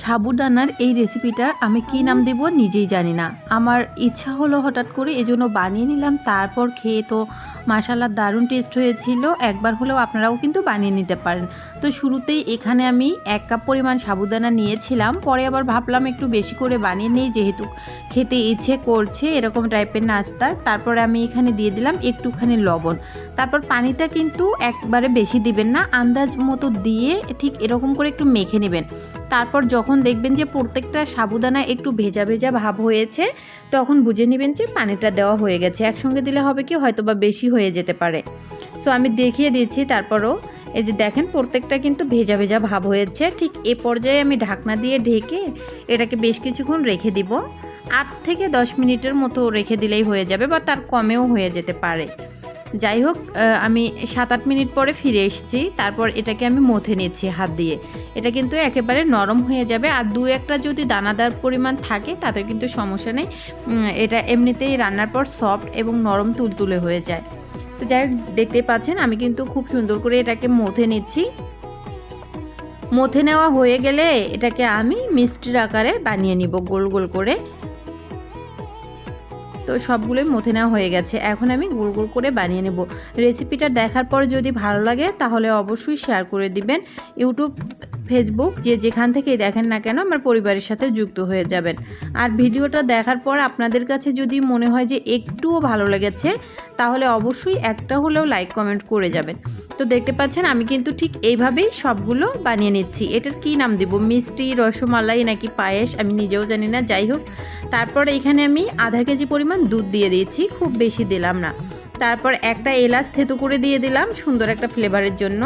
সাবুদানার এই রেসিপিটার আমি কি নাম দেব নিজেই জানি না। আমার ইচ্ছা হলো হঠাৎ করে এজন্য বানিয়ে নিলাম তারপর খেয়ে তো মাসালার দারুণ টেস্ট হয়েছিল। একবার হলেও আপনারাও কিন্তু বানিয়ে নিতে পারেন। তো শুরুতেই এখানে আমি এক কাপ পরিমাণ সাবুদানা নিয়েছিলাম। পরে আবার ভাবলাম একটু বেশি করে বানিয়ে নিই, যেহেতু খেতে ইচ্ছে করছে এরকম টাইপের নাস্তা। তারপরে আমি এখানে দিয়ে দিলাম একটুখানি লবণ। তারপর পানিটা কিন্তু একবারে বেশি দিবেন না, আন্দাজ মতো দিয়ে ঠিক এরকম করে একটু মেখে নেবেন। তারপর যখন দেখবেন যে প্রত্যেকটা সাবুদানা একটু ভেজা ভেজা ভাব হয়েছে, তখন বুঝে নেবেন যে পানিটা দেওয়া হয়ে গেছে। একসঙ্গে দিলে হবে কি হয়তো বা বেশি হয়ে যেতে পারে। সো আমি দেখিয়ে দিচ্ছি, তারপরও এই যে দেখেন, প্রত্যেকটা কিন্তু ভেজা ভেজা ভাব হয়েছে। ঠিক এ পর্যায়ে আমি ঢাকনা দিয়ে ঢেকে এটাকে বেশ কিছুক্ষণ রেখে দিব। আট থেকে দশ মিনিটের মতো রেখে দিলেই হয়ে যাবে বা তার কমেও হয়ে যেতে পারে। যাই হোক আমি সাত আট মিনিট পরে ফিরে এসেছি। তারপর এটাকে আমি মথে নিচ্ছি হাত দিয়ে। এটা কিন্তু একেবারে নরম হয়ে যাবে। আর দু একটা যদি দানাদার পরিমাণ থাকে, তাতে কিন্তু সমস্যা নেই। এটা এমনিতেই রান্নার পর সফট এবং নরম তুলতুলে হয়ে যায়। তো যাই হোক, দেখতে পাচ্ছেন, আমি কিন্তু খুব সুন্দর করে এটাকে মথে নিচ্ছি। মথে নেওয়া হয়ে গেলে এটাকে আমি মিষ্টির আকারে বানিয়ে নিব গোল গোল করে। তো সবগুলোই মথে নেওয়া হয়ে গেছে। এখন আমি গোল গোল করে বানিয়ে নেব। রেসিপিটা দেখার পর যদি ভালো লাগে, তাহলে অবশ্যই শেয়ার করে দিবেন। ইউটিউব, ফেসবুক, যে যেখান থেকেই দেখেন না কেন, আমার পরিবারের সাথে যুক্ত হয়ে যাবেন। আর ভিডিওটা দেখার পর আপনাদের কাছে যদি মনে হয় যে একটুও ভালো লেগেছে, তাহলে অবশ্যই একটা হলেও লাইক, কমেন্ট করে যাবেন। তো দেখতে পাচ্ছেন, আমি কিন্তু ঠিক এইভাবেই সবগুলো বানিয়ে নিচ্ছি। এটার কি নাম দেব? মিষ্টি, রসমালাই নাকি পায়েস? আমি নিজেও জানি না, যাই হোক। তারপর এখানে আমি আধা কেজি পরিমাণ দুধ দিয়ে দিয়েছি, খুব বেশি দিলাম না। তারপর একটা এলাচ থেতু করে দিয়ে দিলাম, সুন্দর একটা ফ্লেভারের জন্য।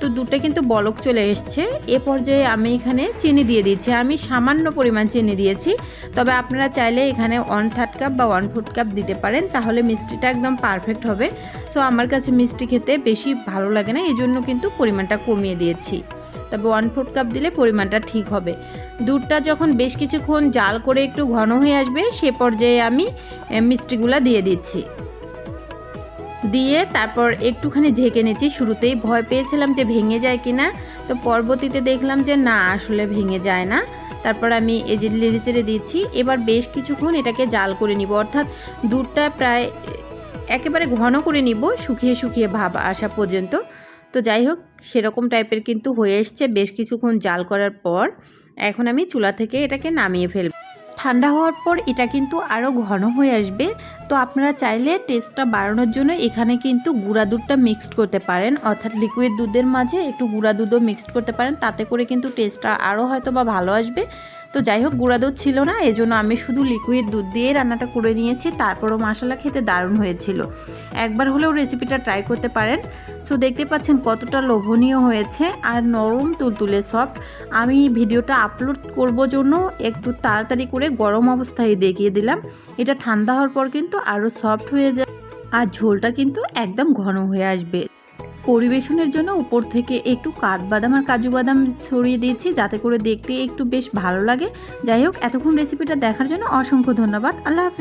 তো দুধটা কিন্তু বলক চলে এসছে। এ পর্যায়ে আমি এখানে চিনি দিয়ে দিয়েছি। আমি সামান্য পরিমাণ চিনি দিয়েছি। তবে আপনারা চাইলে এখানে ওয়ান থার্ড কাপ বা ওয়ান ফোর্থ কাপ দিতে পারেন, তাহলে মিষ্টিটা একদম পারফেক্ট হবে। সো আমার কাছে মিষ্টি খেতে বেশি ভালো লাগে না এই জন্য কিন্তু পরিমাণটা কমিয়ে দিয়েছি। তবে ওয়ান ফোর্থ কাপ দিলে পরিমাণটা ঠিক হবে। দুধটা যখন বেশ কিছুক্ষণ জাল করে একটু ঘন হয়ে আসবে, সে পর্যায়ে আমি মিষ্টিগুলো দিয়ে দিচ্ছি। দিয়ে তারপর একটুখানি ঝেঁকে নিচ্ছি। শুরুতেই ভয় পেয়েছিলাম যে ভেঙে যায় কিনা। তো পরবর্তীতে দেখলাম যে না, আসলে ভেঙে যায় না। তারপর আমি এই যে চেড়ে দিচ্ছি। এবার বেশ কিছুক্ষণ এটাকে জাল করে নিব। অর্থাৎ দুধটা প্রায় একেবারে ঘন করে নিব, শুকিয়ে শুকিয়ে ভাব আসা পর্যন্ত। তো যাই হোক, সেরকম টাইপের কিন্তু হয়ে এসছে। বেশ কিছুক্ষণ জাল করার পর এখন আমি চুলা থেকে এটাকে নামিয়ে ফেলব। ঠান্ডা হওয়ার পর এটা কিন্তু আরও ঘন হয়ে আসবে। তো আপনারা চাইলে টেস্টটা বাড়ানোর জন্য এখানে কিন্তু গুঁড়া দুধটা মিক্সড করতে পারেন। অর্থাৎ লিকুইড দুধের মাঝে একটু গুঁড়া দুধও মিক্সড করতে পারেন। তাতে করে কিন্তু টেস্টটা আরও হয়তো বা ভালো আসবে। তো যাই হোক, গুঁড়া দুধ ছিল না, এজন্য আমি শুধু লিকুইড দুধ দিয়ে রান্নাটা করে নিয়েছি। তারপরও মশলা খেতে দারুণ হয়েছিল। একবার হলেও রেসিপিটা ট্রাই করতে পারেন। সো দেখতে পাচ্ছেন কতটা লোভনীয় হয়েছে আর নরম তুলতুলে সফট আমি ভিডিওটা আপলোড করব জন্য একটু তাড়াতাড়ি করে গরম অবস্থায় দেখিয়ে দিলাম। এটা ঠান্ডা হওয়ার পর কিন্তু আরও সফট হয়ে যায়। আর ঝোলটা কিন্তু একদম ঘন হয়ে আসবে। পরিবেশনের জন্য উপর থেকে একটু কাঠবাদাম আর কাজু বাদাম ছড়িয়ে দিয়েছি, যাতে করে দেখতে একটু বেশ ভালো লাগে। যাই হোক, এতক্ষণ রেসিপিটা দেখার জন্য অসংখ্য ধন্যবাদ। আল্লাহ হাফিজ।